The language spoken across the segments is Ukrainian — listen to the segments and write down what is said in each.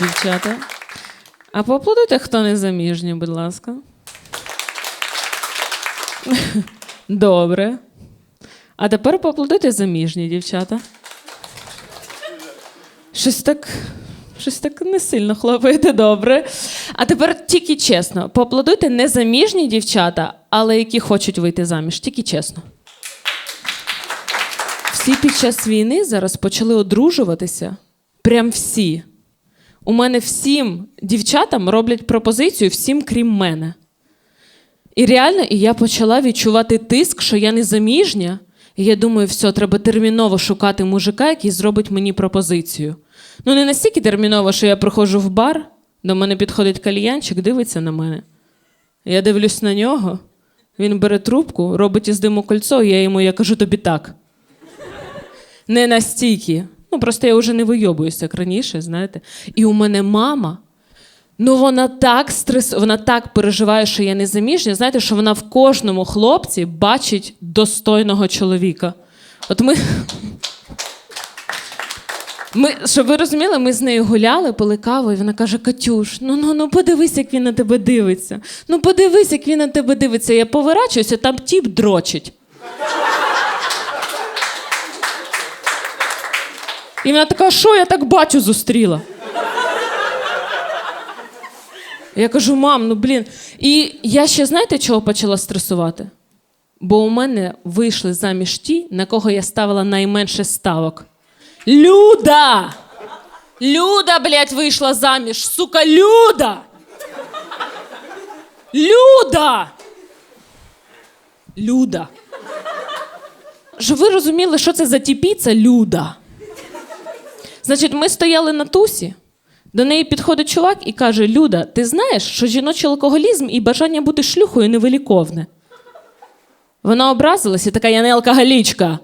дівчата. А поаплодуйте, хто не заміжній, будь ласка. Добре. А тепер поаплодуйте заміжні, дівчата. Щось так. Щось так не сильно хлопаєте добре. А тепер тільки чесно. Поаплодуйте незаміжні дівчата, але які хочуть вийти заміж. Тільки чесно. Всі під час війни зараз почали одружуватися. Прям всі. У мене всім дівчатам роблять пропозицію, всім крім мене. І реально, і я почала відчувати тиск, що я не заміжня. І я думаю, все, треба терміново шукати мужика, який зробить мені пропозицію. Ну, не настільки терміново, що я приходжу в бар, до мене підходить кальянчик, дивиться на мене. Я дивлюсь на нього, він бере трубку, робить із диму кольцо, і я йому я кажу тобі так. Не настільки. Ну, просто я вже не вийобуюся, як раніше, знаєте. І у мене мама. Ну, вона так стрес, вона так переживає, що я не заміжня. Знаєте, що вона в кожному хлопці бачить достойного чоловіка. От ми. Ми, щоб ви розуміли, ми з нею гуляли, пили каву, і вона каже: Катюш, ну ну ну подивись, як він на тебе дивиться. Ну подивись, як він на тебе дивиться. Я поворачуюся, там тіп дрочить. І вона така, що я так бачу зустріла? Я кажу, мам, ну блін. І я ще знаєте, чого почала стресувати? Бо у мене вийшли заміж ті, на кого я ставила найменше ставок. Люда! Люда, блядь, вийшла заміж, сука, Люда! Люда! Люда. Щоб ви розуміли, що це за тіпіця Люда. Значить, ми стояли на тусі. До неї підходить чувак і каже: Люда, ти знаєш, що жіночий алкоголізм і бажання бути шлюхою невиліковне. Вона образилась і така, я не алкоголічка.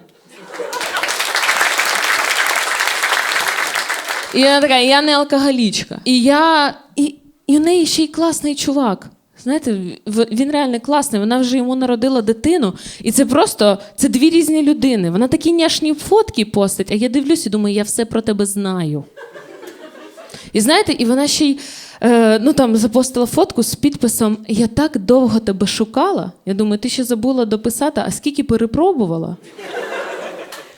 І вона така, я не алкоголічка. І я. І, і у неї ще й класний чувак. Знаєте, він реально класний. Вона вже йому народила дитину, і це просто це дві різні людини. Вона такі няшні фотки постить, а я дивлюсь і думаю, я все про тебе знаю. І знаєте, і вона ще й е, ну, там, запостила фотку з підписом Я так довго тебе шукала. Я думаю, ти ще забула дописати, а скільки перепробувала.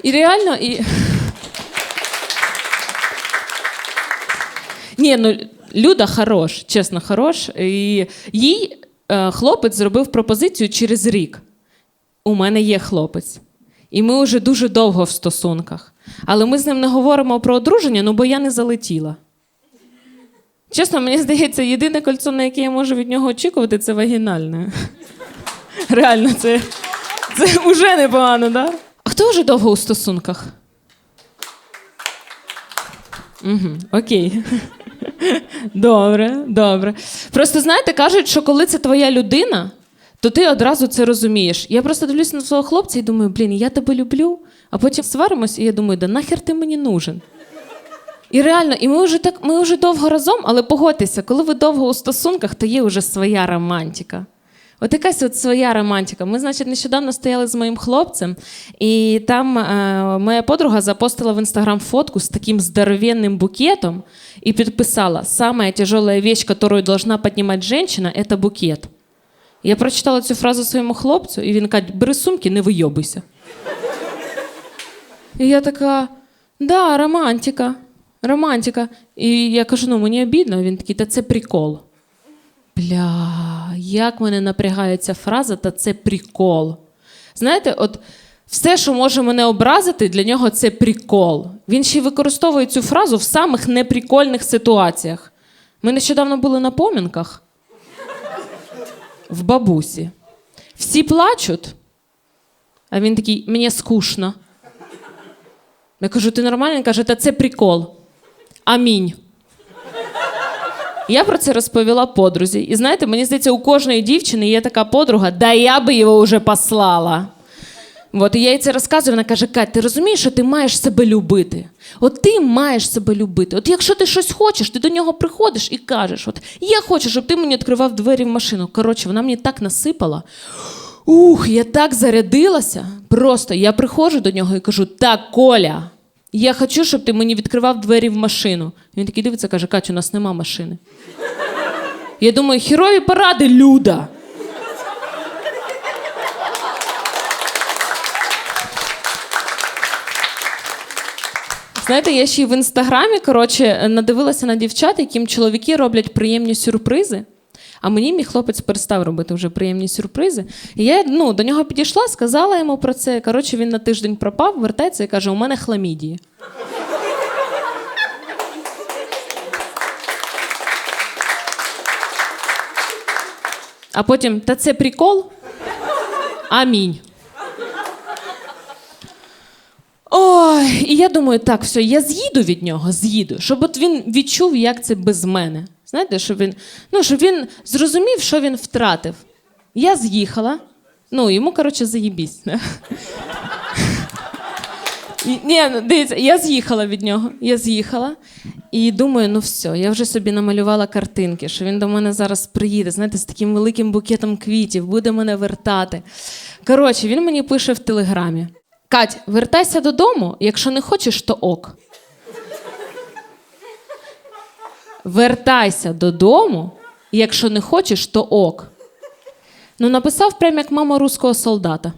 І реально, і. Ні, ну Люда хорош, чесно, хорош. І їй е, хлопець зробив пропозицію через рік. У мене є хлопець. І ми вже дуже довго в стосунках. Але ми з ним не говоримо про одруження, ну бо я не залетіла. Чесно, мені здається, єдине кольцо, на яке я можу від нього очікувати, це вагінальне. Реально, це, це вже непогано, так? Да? А хто вже довго у стосунках? Угу, окей. Добре, добре. Просто знаєте, кажуть, що коли це твоя людина, то ти одразу це розумієш. Я просто дивлюся на свого хлопця і думаю, блін, я тебе люблю, а потім сваримось, і я думаю, да нахер ти мені нужен. І реально, і ми вже так, ми вже довго разом, але погодьтеся, коли ви довго у стосунках, то є вже своя романтика. От якась от своя романтика. Ми, значить, нещодавно стояли з моїм хлопцем, і там е, моя подруга запостила в інстаграм фотку з таким здоровенним букетом і підписала: Самая тяжелая вещь, которую должна поднимать женщина, это букет. Я прочитала цю фразу своєму хлопцю, і він каже: бери сумки, не вийобуйся. І я така: да, романтика, романтика. І я кажу: ну мені обідно. Він такий, та це прикол. Бля, як мене напрягає ця фраза, та це прикол. Знаєте, от все, що може мене образити, для нього це прикол. Він ще й використовує цю фразу в самих неприкольних ситуаціях. Ми нещодавно були на помінках в бабусі. Всі плачуть, а він такий, мені скучно. Я кажу, ти нормальний? Він каже, та це прикол. Амінь. Я про це розповіла подрузі. І знаєте, мені здається, у кожної дівчини є така подруга, да я би його вже послала. От, і я їй це розказую, вона каже: Кать, ти розумієш, що ти маєш себе любити? От ти маєш себе любити. От якщо ти щось хочеш, ти до нього приходиш і кажеш: От я хочу, щоб ти мені відкривав двері в машину. Коротше, вона мені так насипала. Ух, я так зарядилася. Просто я приходжу до нього і кажу: так, Коля, Я хочу, щоб ти мені відкривав двері в машину. Він такий дивиться, каже: Катю, у нас нема машини. Я думаю, херові поради, Люда. Знаєте, я ще й в інстаграмі коротше надивилася на дівчат, яким чоловіки роблять приємні сюрпризи. А мені мій хлопець перестав робити вже приємні сюрпризи. І я ну, до нього підійшла, сказала йому про це. Коротше, він на тиждень пропав, вертається і каже: у мене хламідії. А потім, та це прикол? Амінь. Ой, і я думаю, так, все, я з'їду від нього, з'їду, щоб от він відчув, як це без мене. Знаєте, щоб він, ну, щоб він зрозумів, що він втратив. Я з'їхала. Ну, йому, коротше, заїбісь. Ні, ну, дивіться, я з'їхала від нього. Я з'їхала і думаю, ну все, я вже собі намалювала картинки, що він до мене зараз приїде, знаєте, з таким великим букетом квітів, буде мене вертати. Коротше, він мені пише в телеграмі: Кать, вертайся додому, якщо не хочеш, то ок. Вертайся додому, якщо не хочеш, то ок. Ну, написав прям як мама руського солдата.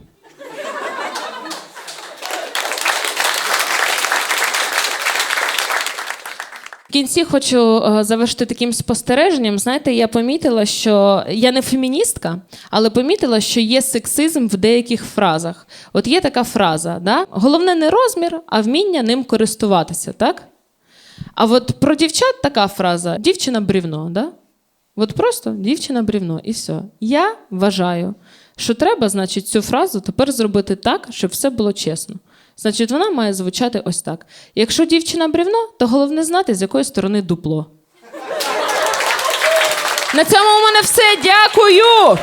В кінці хочу е, завершити таким спостереженням. Знаєте, я помітила, що я не феміністка, але помітила, що є сексизм в деяких фразах. От є така фраза: да? головне не розмір, а вміння ним користуватися, так? А от про дівчат така фраза: дівчина брівно, да? От просто дівчина брівно, і все. Я вважаю, що треба, значить, цю фразу тепер зробити так, щоб все було чесно. Значить, вона має звучати ось так: якщо дівчина брівно, то головне знати, з якої сторони дупло. На цьому у мене все. Дякую!